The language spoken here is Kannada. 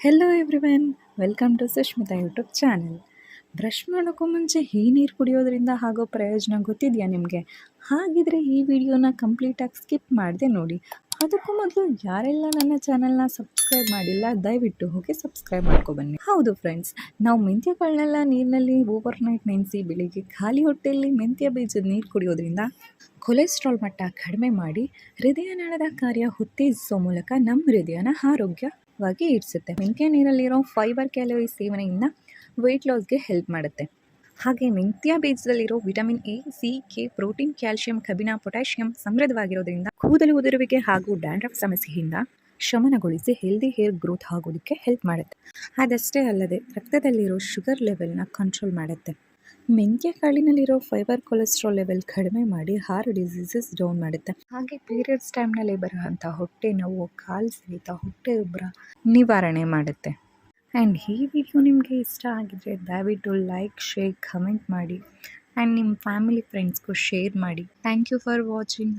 Hello everyone welcome to Sushmita YouTube channel brush ಮಾಡೋಕ್ಕೂ ಮುಂಚೆ ಈ ನೀರು ಕುಡಿಯೋದ್ರಿಂದ ಆಗೋ ಪ್ರಯೋಜನ ಗೊತ್ತಿದೆಯಾ ನಿಮಗೆ? ಹಾಗಿದ್ರೆ ಈ ವಿಡಿಯೋನ ಕಂಪ್ಲೀಟಾಗಿ ಸ್ಕಿಪ್ ಮಾಡದೆ ನೋಡಿ. ಅದಕ್ಕೂ ಮೊದಲು ಯಾರೆಲ್ಲ ನನ್ನ ಚಾನೆಲ್ನ ಸಬ್ಸ್ಕ್ರೈಬ್ ಮಾಡಿಲ್ಲ, ದಯವಿಟ್ಟು ಹೋಗಿ ಸಬ್ಸ್ಕ್ರೈಬ್ ಮಾಡ್ಕೊಬನ್ನಿ ಹೌದು ಫ್ರೆಂಡ್ಸ್, ನಾವು ಮೆಂತ್ಯಗಳನ್ನೆಲ್ಲ ನೀರಿನಲ್ಲಿ ಓವರ್ ನೈಟ್ ನೆನೆಸಿ ಬೆಳಿಗ್ಗೆ ಖಾಲಿ ಹೊಟ್ಟೆಯಲ್ಲಿ ಮೆಂತ್ಯ ಬೀಜದ ನೀರು ಕುಡಿಯೋದ್ರಿಂದ ಕೊಲೆಸ್ಟ್ರಾಲ್ ಮಟ್ಟ ಕಡಿಮೆ ಮಾಡಿ ಹೃದಯನಾಳದ ಕಾರ್ಯ ಉತ್ತೇಜಿಸೋ ಮೂಲಕ ನಮ್ಮ ಹೃದಯನ ಆರೋಗ್ಯವಾಗಿ ಇರಿಸುತ್ತೆ. ಮೆಂತ್ಯ ನೀರಲ್ಲಿರೋ ಫೈಬರ್ ಕ್ಯಾಲೋರಿ ಸೇವನೆಯಿಂದ ವೆಯ್ಟ್ ಲಾಸ್ಗೆ ಹೆಲ್ಪ್ ಮಾಡುತ್ತೆ. ಹಾಗೆ ಮೆಂತ್ಯ ಬೀಜದಲ್ಲಿರೋ vitamin A, C, K, protein calcium ಕಬ್ಬಿಣ, ಪೊಟ್ಯಾಷಿಯಂ ಸಮೃದ್ಧವಾಗಿರೋದ್ರಿಂದ ಕೂದಲು ಉದುರುವಿಕೆ ಹಾಗೂ ಡ್ಯಾಂಡ್ರಫ್ ಸಮಸ್ಯೆಯಿಂದ ಶಮನಗೊಳಿಸಿ ಹೆಲ್ದಿ ಹೇರ್ ಗ್ರೋತ್ ಆಗೋದಕ್ಕೆ ಹೆಲ್ಪ್ ಮಾಡುತ್ತೆ. ಅದಷ್ಟೇ ಅಲ್ಲದೆ ರಕ್ತದಲ್ಲಿರೋ ಶುಗರ್ ಲೆವೆಲ್ನ ಕಂಟ್ರೋಲ್ ಮಾಡುತ್ತೆ. ಮೆಂತ್ಯ ಕಾಳಿನಲ್ಲಿರೋ ಫೈಬರ್ ಕೊಲೆಸ್ಟ್ರಾಲ್ ಲೆವೆಲ್ ಕಡಿಮೆ ಮಾಡಿ ಹಾರ್ಟ್ ಡಿಸೀಸಸ್ ಡೌನ್ ಮಾಡುತ್ತೆ. ಹಾಗೆ ಪೀರಿಯಡ್ಸ್ ಟೈಮ್ನಲ್ಲಿ ಬರುವಂಥ ಹೊಟ್ಟೆ ನೋವು, ಕಾಲು ಸಹಿತ ಹೊಟ್ಟೆ ಉಬ್ಬರ ನಿವಾರಣೆ ಮಾಡುತ್ತೆ. ಆ್ಯಂಡ್ ಈ ವಿಡಿಯೋ ನಿಮಗೆ ಇಷ್ಟ ಆಗಿದರೆ ದಯವಿಟ್ಟು ಲೈಕ್, ಶೇರ್, ಕಮೆಂಟ್ ಮಾಡಿ ಆ್ಯಂಡ್ ನಿಮ್ಮ ಫ್ಯಾಮಿಲಿ ಫ್ರೆಂಡ್ಸ್ಗೂ ಶೇರ್ ಮಾಡಿ. Thank you for watching.